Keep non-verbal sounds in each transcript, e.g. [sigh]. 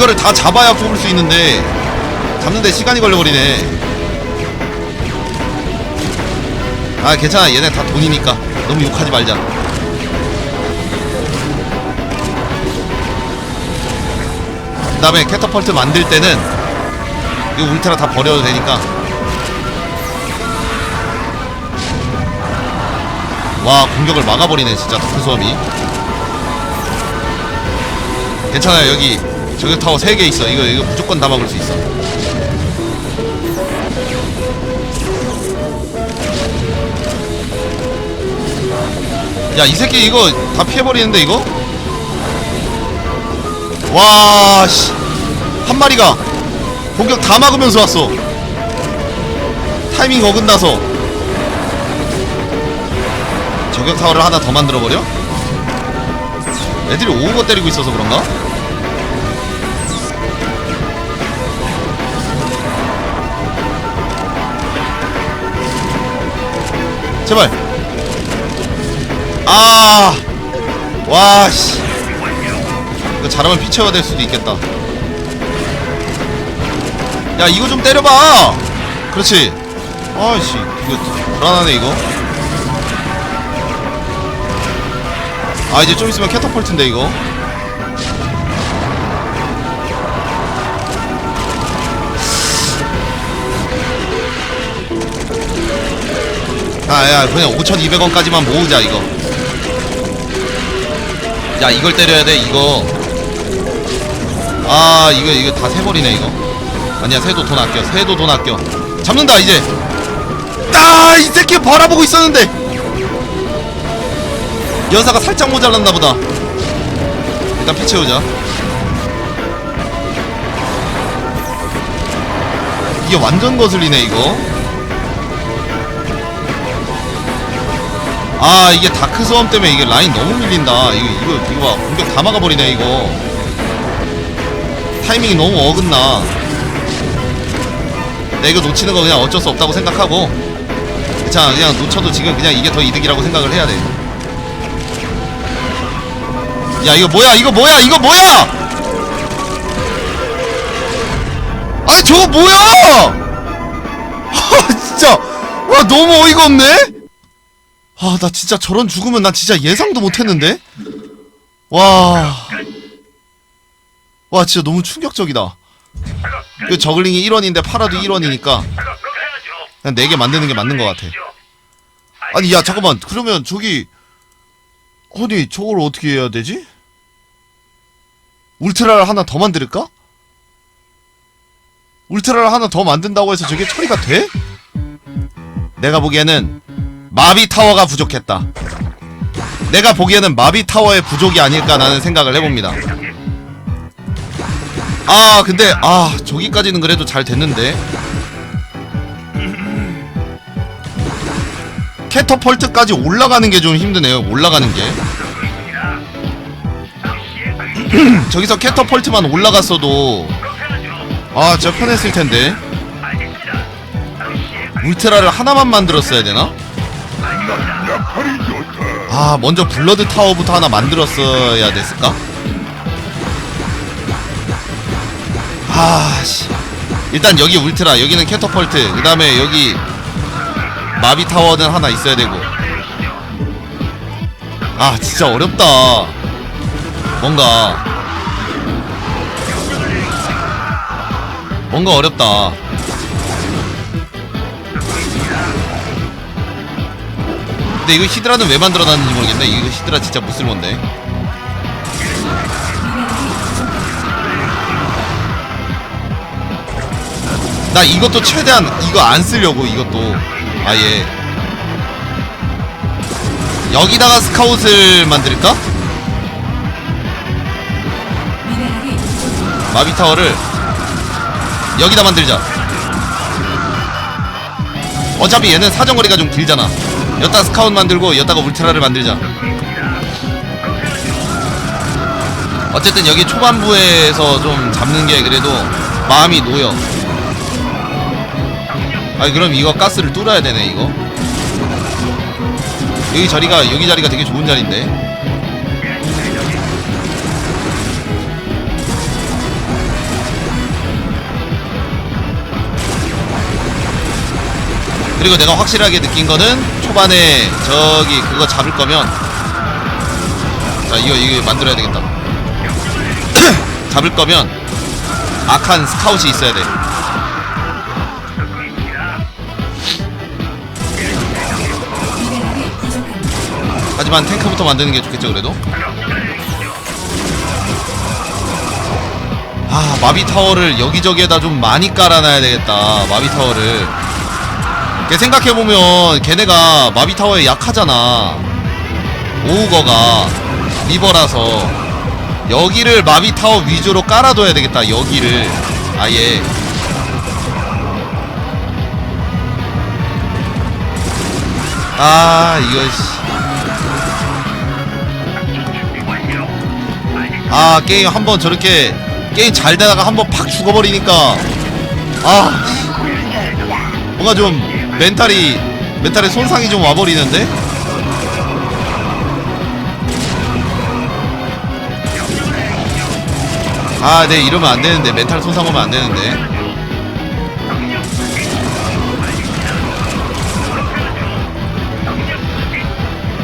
이거를 다 잡아야 뽑을 수 있는데 잡는데 시간이 걸려버리네. 아 괜찮아. 얘네 다 돈이니까. 너무 욕하지 말자. 그 다음에 캐터펄트 만들 때는 이 울트라 다 버려도 되니까. 와 공격을 막아버리네 진짜 다크 수업이. 괜찮아요 여기 저격 타워 3개 있어 이거 이거 무조건 다 막을 수 있어 야 이 새끼 이거 다 피해버리는데 이거? 와 씨 한 마리가 공격 다 막으면서 왔어 타이밍 어긋나서 저격 타워를 하나 더 만들어버려? 애들이 오고 때리고 있어서 그런가? 제발. 아. 와씨. 이거 잘하면 피쳐가 될 수도 있겠다. 야 이거 좀 때려봐. 그렇지. 아씨 이거 불안하네 이거. 아 이제 좀 있으면 캐터펄트인데 이거 아야 그냥 5,200원까지만 모으자 이거. 야 이걸 때려야 돼 이거. 아 이거 이거 다 세버리네 이거. 아니야 새도 돈 아껴 새도 돈 아껴. 잡는다 이제. 아이 새끼 바라보고 있었는데. 연사가 살짝 모자랐나 보다. 일단 피 채우자. 이게 완전 거슬리네 이거 아 이게 다크 소음 때문에 이게 라인 너무 밀린다. 이거 이거 이거 봐 공격 다 막아버리네 이거. 타이밍이 너무 어긋나. 내 이거 놓치는 거 그냥 어쩔 수 없다고 생각하고. 자 그냥 놓쳐도 지금 그냥 이게 더 이득이라고 생각을 해야 돼. 야 이거 뭐야 이거 뭐야 이거 뭐야! 아니 저거 뭐야! [laughs] 아 진짜. 와 너무 어이가 없네 아 나 진짜 저런 죽으면 나 진짜 예상도 못했는데 와 와 진짜 너무 충격적이다 그 저글링이 1원인데 팔아도 1원이니까 그냥 4개 만드는 게 맞는 것 같아 아니 야 잠깐만 그러면 저기 아니 저걸 어떻게 해야 되지? 울트라를 하나 더 만들까? 울트라를 하나 더 만든다고 해서 저게 처리가 돼? 내가 보기에는 마비 타워가 부족했다. 내가 보기에는 마비 타워의 부족이 아닐까 라는 생각을 해봅니다. 아 근데 아 저기까지는 그래도 잘 됐는데 캐터펄트까지 올라가는 게 좀 힘드네요. 올라가는 게. [clears throat] 저기서 캐터펄트만 올라갔어도 아 진짜 편했을 텐데. 울트라를 하나만 만들었어야 되나? 아 먼저 블러드 타워부터 하나 만들었어야 됐을까? 아씨. 일단 여기 울트라 여기는 캐터펄트 그 다음에 여기 마비 타워는 하나 있어야 되고. 아 진짜 어렵다. 뭔가. 뭔가 어렵다 근데 이거 히드라는 왜 만들어놨는지 모르겠네. 이거 히드라 진짜 못 쓸건데. 나 이것도 최대한 이거 안 쓰려고 이것도. 아예. 여기다가 스카웃을 만들까? 마비 타워를 여기다 만들자. 어차피 얘는 사정거리가 좀 길잖아 여기다 스카웃 만들고 여기다가 울트라를 만들자. 어쨌든 여기 초반부에서 좀 잡는 게 그래도 마음이 놓여. 아니 그럼 이거 가스를 뚫어야 되네 이거? 여기 자리가 여기 자리가 되게 좋은 자리인데 그리고 내가 확실하게 느낀 거는 초반에 저기 그거 잡을 거면 자 이거 이거 만들어야 되겠다. [clears throat] 잡을 거면 악한 스카웃이 있어야 돼. 하지만 탱크부터 만드는 게 좋겠죠 그래도? 아 마비 타워를 여기저기에다 좀 많이 깔아놔야 되겠다 마비 타워를 걔 생각해보면 걔네가 마비 타워에 약하잖아. 오우거가 리버라서 여기를 마비 타워 위주로 깔아둬야 되겠다 여기를. 아예. 아 이거 씨. 아 게임 한 번 저렇게 게임 잘 되다가 한 번 팍 죽어버리니까. 아 뭔가 좀 멘탈이 멘탈에 손상이 좀 와버리는데? 아 네 이러면 안 되는데. 멘탈 손상 오면 안 되는데.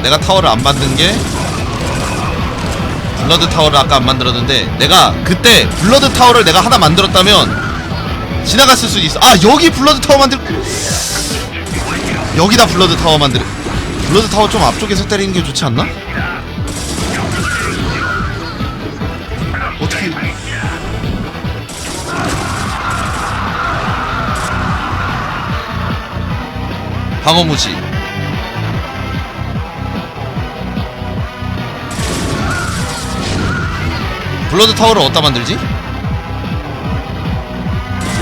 내가 타워를 안 만든 게? 블러드 타워를 아까 안 만들었는데 내가 그때 블러드 타워를 내가 하나 만들었다면 지나갔을 수도 있어. 아 여기 블러드 타워 만들 여기다 블러드 타워 만들 블러드 타워 좀 앞쪽에서 때리는 게 좋지 않나? 어떻게 방어무지 블러드 타워를 어디다 만들지?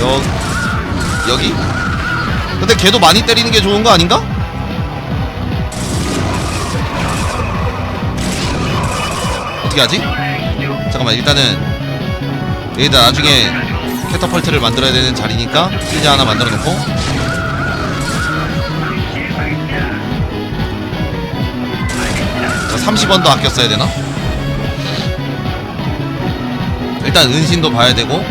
여 여기? 근데 걔도 많이 때리는 게 좋은 거 아닌가? 어떻게 하지? 잠깐만 일단은 여기다 나중에 캐터펄트를 만들어야 되는 자리니까 실제 하나 만들어 놓고 자 30원도 아껴 써야 되나? 일단 은신도 봐야 되고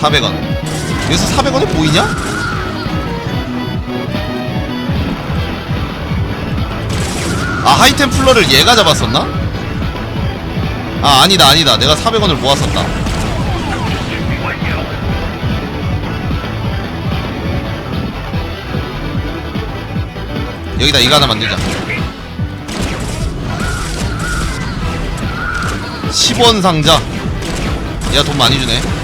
400원 여기서 400원이 보이냐? 아 하이템플러를 얘가 잡았었나? 아 아니다 아니다. 내가 400원을 모았었다. 여기다 이거 하나 만들자. 10원 상자. 야돈 많이 주네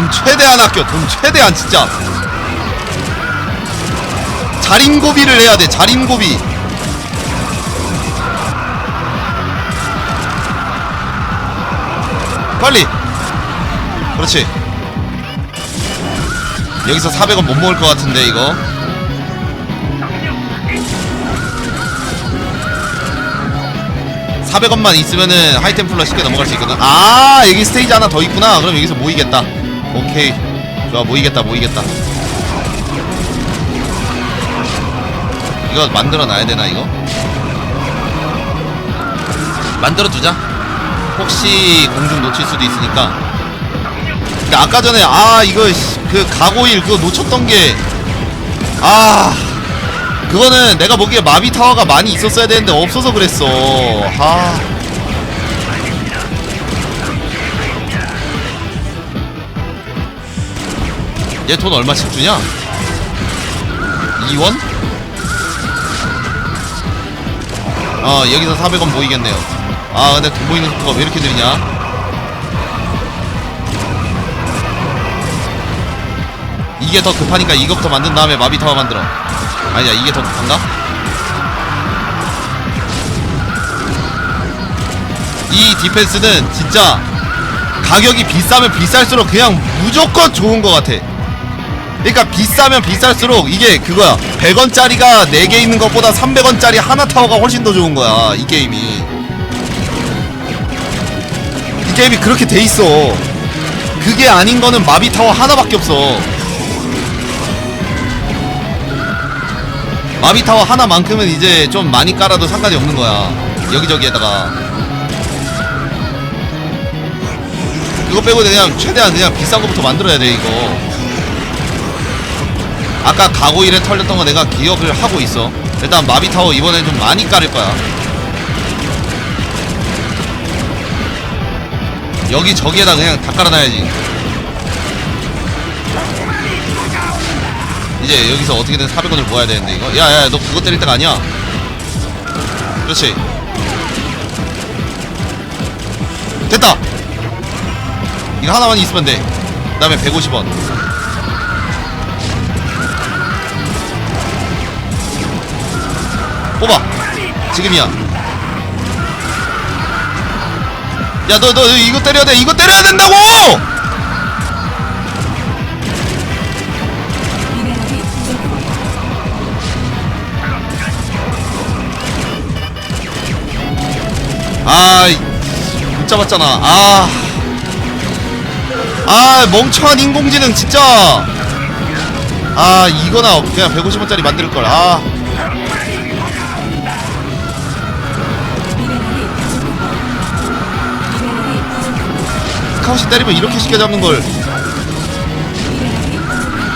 돈 최대한 아껴. 돈 최대한 진짜. 자린고비를 해야 돼 자린고비. 빨리. 그렇지. 여기서 400원 못 먹을 것 같은데 이거4 0 0원만 있으면은 하이템플러 쉽게 넘어갈 수 있거든. 아 여기 스테이지 하나 더 있구나. 그럼 여기서 모이겠다 오케이. 좋아 모이겠다 모이겠다. 이거 만들어 놔야 되나 이거? 만들어 두자. 혹시 공중 놓칠 수도 있으니까. 근데 아까 전에 아 이거 씨, 그 가고일 그거 놓쳤던 게 아 그거는 내가 보기에 마비 타워가 많이 있었어야 되는데 없어서 그랬어. 아 얘 돈 얼마씩 주냐? 2원? 어 여기서 400원 모이겠네요 아 근데 돈 모이는 속도가 왜 이렇게 느리냐 이게 더 급하니까 이거부터 만든 다음에 마비 타워 만들어 아니야 이게 더 급한가? 이 디펜스는 진짜 가격이 비싸면 비쌀수록 그냥 무조건 좋은 것 같아 그러니까 비싸면 비쌀수록 이게 그거야 100원짜리가 4개 있는 것보다 300원짜리 하나 타워가 훨씬 더 좋은 거야 이 게임이 이 게임이 그렇게 돼 있어 그게 아닌 거는 마비 타워 하나밖에 없어 마비 타워 하나만큼은 이제 좀 많이 깔아도 상관이 없는 거야. 여기저기에다가. 이거 빼고 그냥 최대한 그냥 비싼 거부터 만들어야 돼 이거. 아까 가고 일에 털렸던 거 내가 기억을 하고 있어. 일단 마비 타워 이번엔 좀 많이 깔을 거야. 여기 저기에다 그냥 다 깔아놔야지. 이제 여기서 어떻게든 400원을 모아야 되는데 이거 야야 너 그거 때릴 때가 아니야 그렇지 됐다 이거 하나만 있으면 돼그 다음에 150원 뽑아 지금이야 야 너 너 이거 때려야 돼 이거 때려야 된다고 미네랄이 부족합니다. 아, 못 잡았잖아. 아, 아, 멍청한 인공지능 진짜. 아, 이거나 그냥 150원짜리 만들 걸. 아, 스카웃이 때리면 이렇게 쉽게 잡는 걸.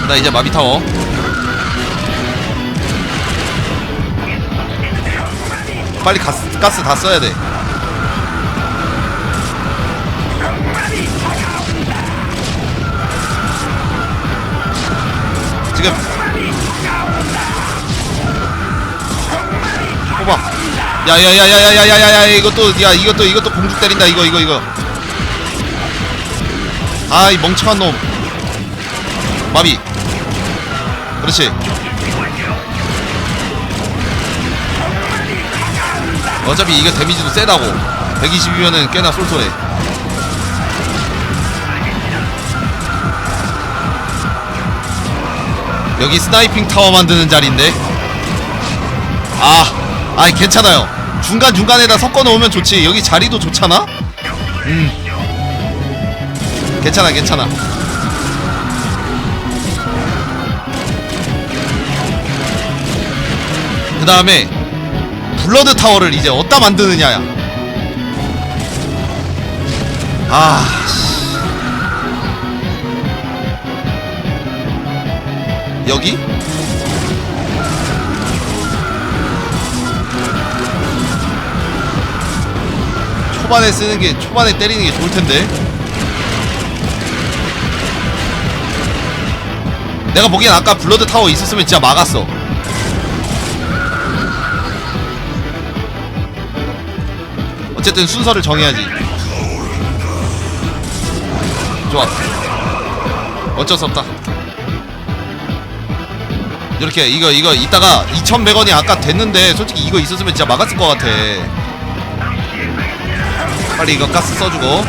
나 이제 마비 타워. 빨리 가스, 가스 다 써야 돼. 지금 뽑아. 야야야야야야야야야 이것도 야 이것도 이것도 공중 때린다 이거 이거 이거. 아 이 멍청한 놈. 마비. 그렇지. 어차피 이게 데미지도 세다고. 120이면은 꽤나 쏠쏠해. 여기 스나이핑 타워 만드는 자리인데. 아, 아이 괜찮아요. 중간 중간에다 섞어 놓으면 좋지. 여기 자리도 좋잖아. 음, 괜찮아, 괜찮아. 그 다음에 블러드 타워를 이제 어디다 만드느냐야. 아, 씨. 여기? 초반에 쓰는 게 초반에 때리는 게 좋을 텐데. 내가 보기엔 아까 블러드 타워 있었으면 진짜 막았어. 어쨌든 순서를 정해야지. 좋아. 어쩔 수 없다. 이렇게 이거 이거 이따가 2,100원이 아까 됐는데 솔직히 이거 있었으면 진짜 막았을 것 같아. 빨리 이거 가스 써주고.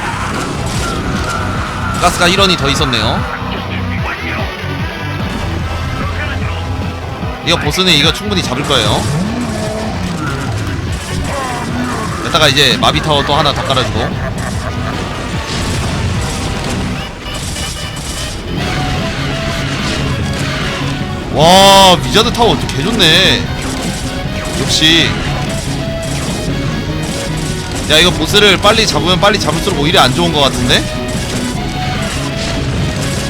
가스가 1원이 더 있었네요. 이거 보스는 이거 충분히 잡을 거예요. 여기다가 이제 마비 타워 또 하나 더 깔아주고. 와 위자드 타워 개 좋네. 역시. 야 이거 보스를 빨리 잡으면 빨리 잡을수록 오히려 안 좋은 것 같은데?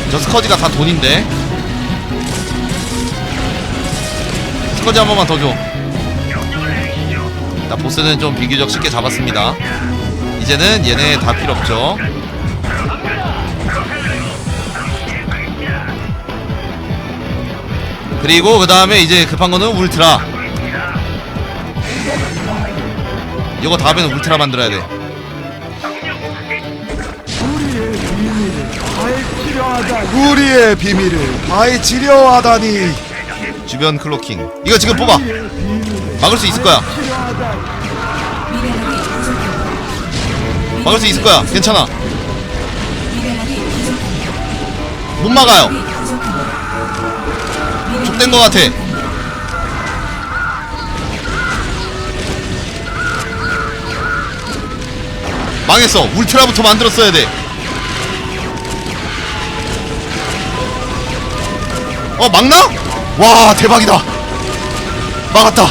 저 스커지가 다 돈인데. 스커지 한 번만 더 줘. 나 보스는 좀 비교적 쉽게 잡았습니다. 이제는 얘네 다 필요 없죠. 그리고 그 다음에 이제 급한 거는 울트라. 이거 다음에는 울트라 만들어야 돼. 우리의 비밀을 파헤치려 하다니 주변 클로킹. 이거 지금 뽑아. 막을 수 있을 거야. 막을 수 있을 거야. 괜찮아. 못 막아요. 족된 거 같아. 망했어. 울트라부터 만들었어야 돼. 어, 막나? 와, 대박이다. 막았다.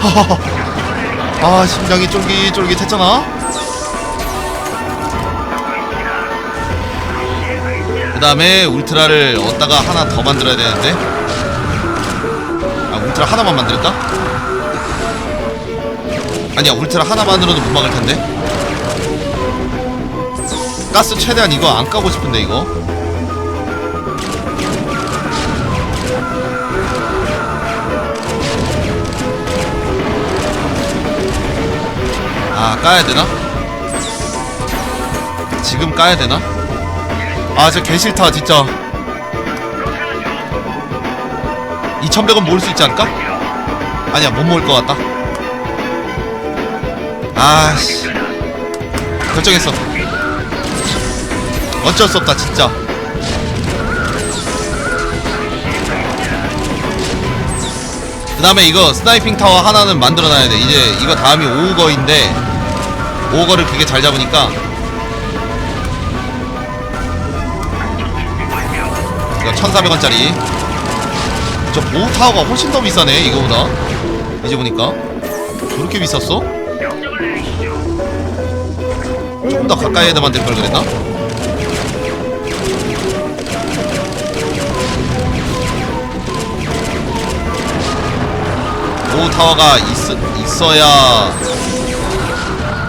[laughs] 아 심장이 쫄깃쫄깃했잖아 그 다음에 울트라를 얻다가 하나 더 만들어야 되는데 아 울트라 하나만 만들까? 아니야 울트라 하나만으로도 못 막을 텐데 가스 최대한 이거 안 까고 싶은데 이거 아 까야 되나? 지금 까야 되나? 아저 개싫다 진짜 2100원 모을 수 있지 않을까? 아니야 못 모을 것 같다 아씨 결정했어 어쩔 수 없다 진짜 그 다음에 이거 스나이핑 타워 하나는 만들어놔야 돼 이제 이거 다음이 오거인데 오거를 그게 잘 잡으니까 이거 1400원짜리 저 보호 타워가 훨씬 더 비싸네 이거보다 이제 보니까 저렇게 비쌌어? 조금 더 가까이에다 만들 걸 그랬나? 보호 타워가 있, 있어야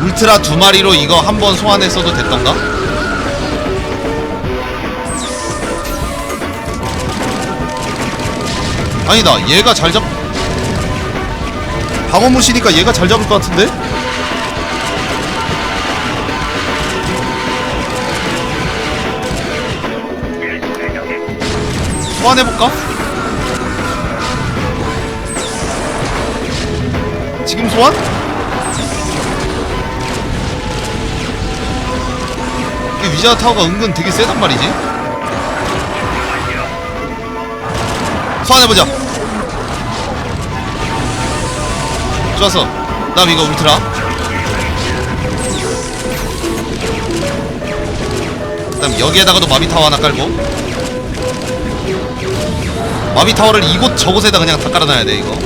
울트라 두 마리로 이거 한 번 소환했어도 됐던가? 아니다 얘가 잘 잡... 방어무시니까 얘가 잘 잡을 것 같은데? 소환해볼까? 지금 소환? 이 위자드 타워가 은근 되게 세단 말이지. 소환해보자. 좋았어 다음 이거 울트라. 그 다음 여기에다가도 마비타워 하나 깔고. 마비타워를 이곳 저곳에다 그냥 다 깔아놔야 돼 이거.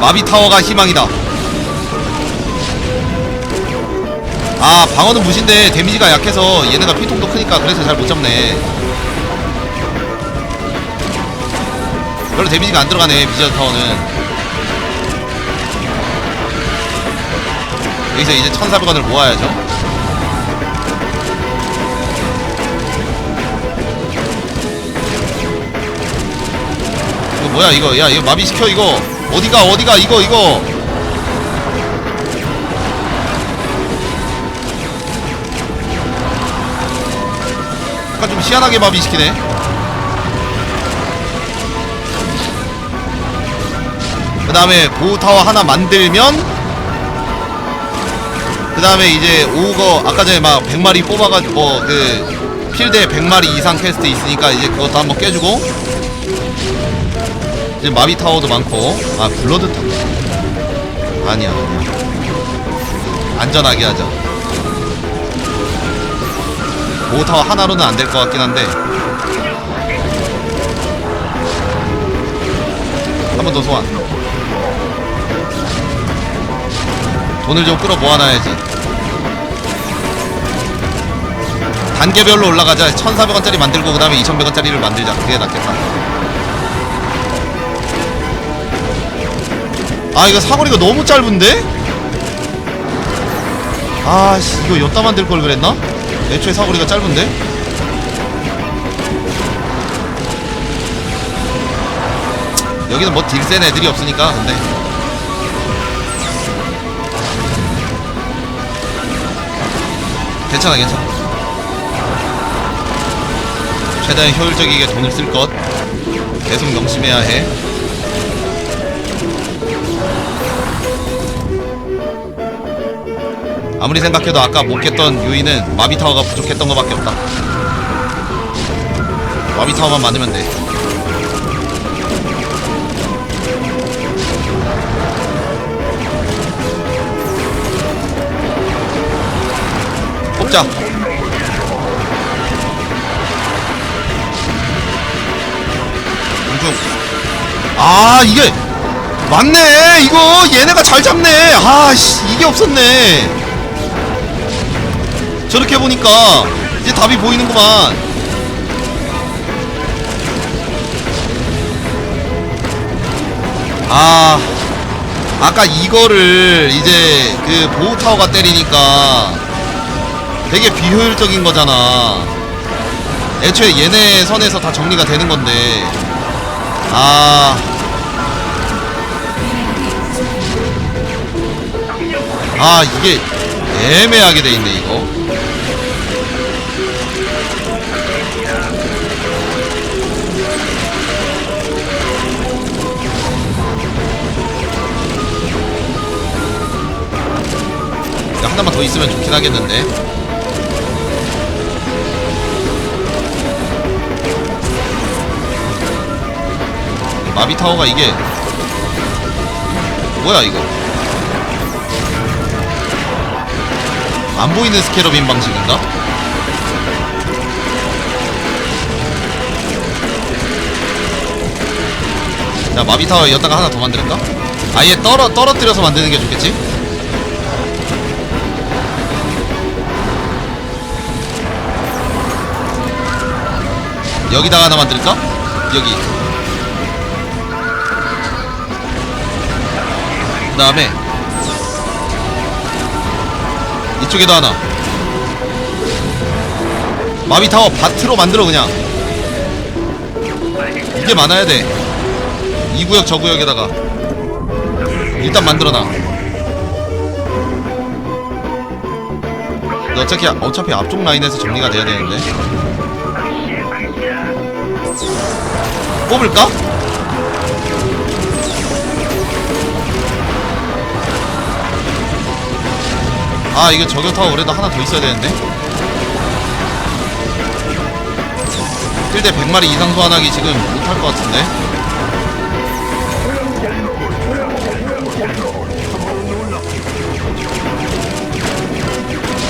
마비타워가 희망이다 아 방어는 무신데 데미지가 약해서 얘네가 피통도 크니까 그래서 잘 못 잡네. 별로 데미지가 안 들어가네 비자드 타워는. 여기서 이제 1400원을 모아야죠. 이거 뭐야 이거? 야 이거 마비시켜 이거. 어디가 어디가? 이거 이거 약간 좀 희한하게 마비시키네. 그 다음에 보호타워 하나 만들면 그 다음에 이제 오거 아까 전에 막 100마리 뽑아가지고 뭐 그 필드에 100마리 이상 퀘스트 있으니까 이제 그것도 한번 깨주고. 이제 마비 타워도 많고. 아 블러드 타워. 아니야 아니야. 안전하게 하자 보호 타워 하나로는 안 될 것 같긴 한데. 한 번 더 소환. 돈을 좀 끌어 모아놔야지. 단계별로 올라가자. 1400원짜리 만들고 그 다음에 2100원짜리를 만들자. 그게 낫겠다. 아 이거 사거리가 너무 짧은데? 아씨 이거 여따 만들 걸 그랬나? 애초에 사거리가 짧은데? 여기는 뭐 딜센 애들이 없으니까 근데. 괜찮아 괜찮아. 최대한 효율적이게 돈을 쓸 것. 계속 명심해야 해 아무리 생각해도 아까 못 깼던 요인은 마비타워가 부족했던 것밖에 없다. 마비타워만 많으면 돼. 뽑자. 아 이게 맞네. 이거 얘네가 잘 잡네. 아씨 이게 없었네 저렇게 보니까 이제 답이 보이는구만. 아 아까 이거를 이제 그 보호타워가 때리니까 되게 비효율적인 거잖아. 애초에 얘네 선에서 다 정리가 되는 건데. 아. 아 이게 애매하게 돼 있네 이거 이거 하나만 더 있으면 좋긴 하겠는데 마비 타워가 이게 뭐야 이거 안 보이는 스캐럽인 방식인가? 자 마비 타워 여기다가 하나 더 만들까? 아예 떨어 떨어뜨려서 만드는 게 좋겠지? 여기다가 하나 만들까? 여기. 그 다음에 이쪽에도 하나. 마비타워 밭으로 만들어 그냥. 이게 많아야 돼이 구역 저 구역에다가. 일단 만들어놔. 어차피 어차피 앞쪽 라인에서 정리가 돼야 되는데 뽑을까? 아 이거 저격타워 그래도 하나 더 있어야 되는데? 1대 100마리 이상 소환하기 지금 못할 것 같은데?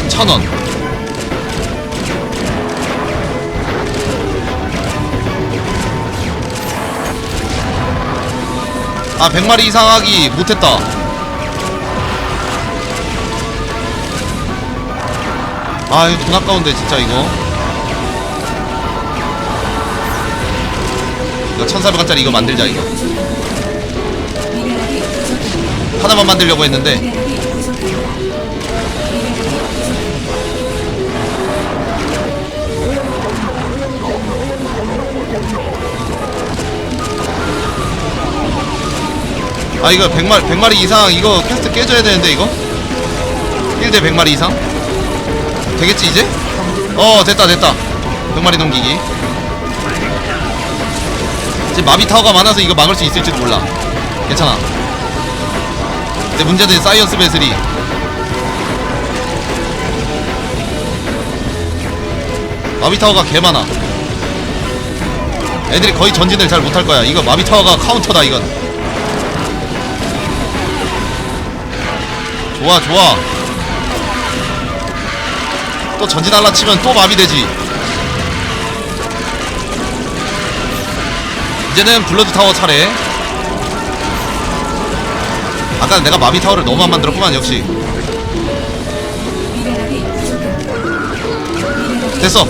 천원 아 100마리 이상 하기 못했다. 아 이거 돈 아까운데 진짜 이거. 이거 1400원짜리 이거 만들자 이거. 하나만 만들려고 했는데 아 이거 100마리, 100마리 이상 이거 퀘스트 깨져야 되는데 이거? 1대 100마리 이상? 되겠지 이제? 어 됐다 됐다. 100마리 넘기기. 이제 마비 타워가 많아서 이거 막을 수 있을지도 몰라. 괜찮아. 근데 문제는 사이언스 베슬이. 마비 타워가 개 많아. 애들이 거의 전진을 잘 못할 거야. 이거 마비 타워가 카운터다 이건 좋아 좋아. 또 전진 할라 치면 또 마비되지. 이제는 블러드 타워 차례. 아까 내가 마비 타워를 너무 안 만들었구만 역시. 됐어